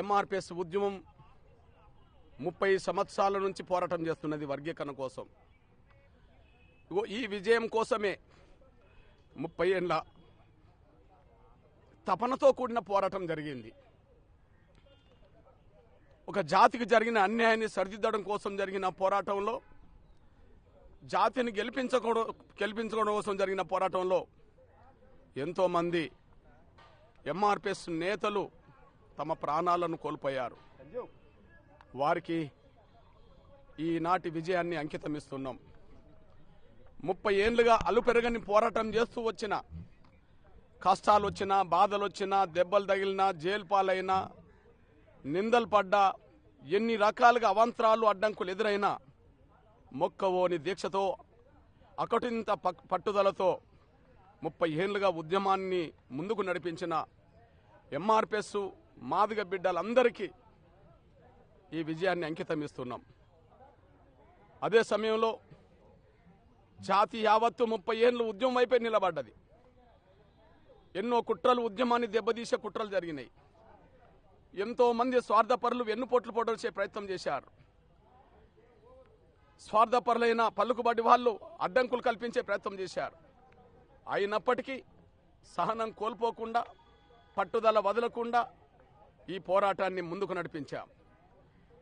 ఎంఆర్పిఎస్ ఉద్యమం ముప్పై సంవత్సరాల నుంచి పోరాటం చేస్తున్నది వర్గీకరణ కోసం. ఈ విజయం కోసమే ముప్పై ఏళ్ళ తపనతో కూడిన పోరాటం జరిగింది. ఒక జాతికి జరిగిన అన్యాయాన్ని సరిదిద్దడం కోసం జరిగిన పోరాటంలో జాతిని గెలిపించకూడదు గెలిపించుకోవడం కోసం జరిగిన పోరాటంలో ఎంతోమంది ఎంఆర్పిఎస్ నేతలు తమ ప్రాణాలను కోల్పోయారు. వారికి ఈనాటి విజయాన్ని అంకితం ఇస్తున్నాం ముప్పై ఏళ్ళుగా అలుపెరగని పోరాటం చేస్తూ వచ్చిన కష్టాలు వచ్చినా బాధలు వచ్చినా దెబ్బలు తగిలినా జైలు పాలైనా నిందలు పడ్డా ఎన్ని రకాలుగా అవాంతరాలు అడ్డంకులు ఎదురైనా మొక్కవోని దీక్షతో అకటింత పట్టుదలతో ముప్పై ఏళ్ళుగా ఉద్యమాన్ని ముందుకు నడిపించిన ఎంఆర్పిఎస్ మాదిగ బిడ్డలందరికీ ఈ విజయాన్ని అంకితం ఇస్తున్నాం. అదే సమయంలో జాతి యావత్తు ముప్పై ఏళ్ళు ఉద్యమం వైపే నిలబడ్డది. ఎన్నో కుట్రలు ఉద్యమాన్ని దెబ్బతీసే కుట్రలు జరిగినాయి. ఎంతోమంది స్వార్థపరులు వెన్నుపోట్లు పొడల్చే ప్రయత్నం చేశారు. స్వార్థపరులైన పలుకుబడి వాళ్ళు అడ్డంకులు కల్పించే ప్రయత్నం చేశారు. అయినప్పటికీ సహనం కోల్పోకుండా పట్టుదల వదలకుండా ఈ పోరాటాన్ని ముందుకు నడిపించాం.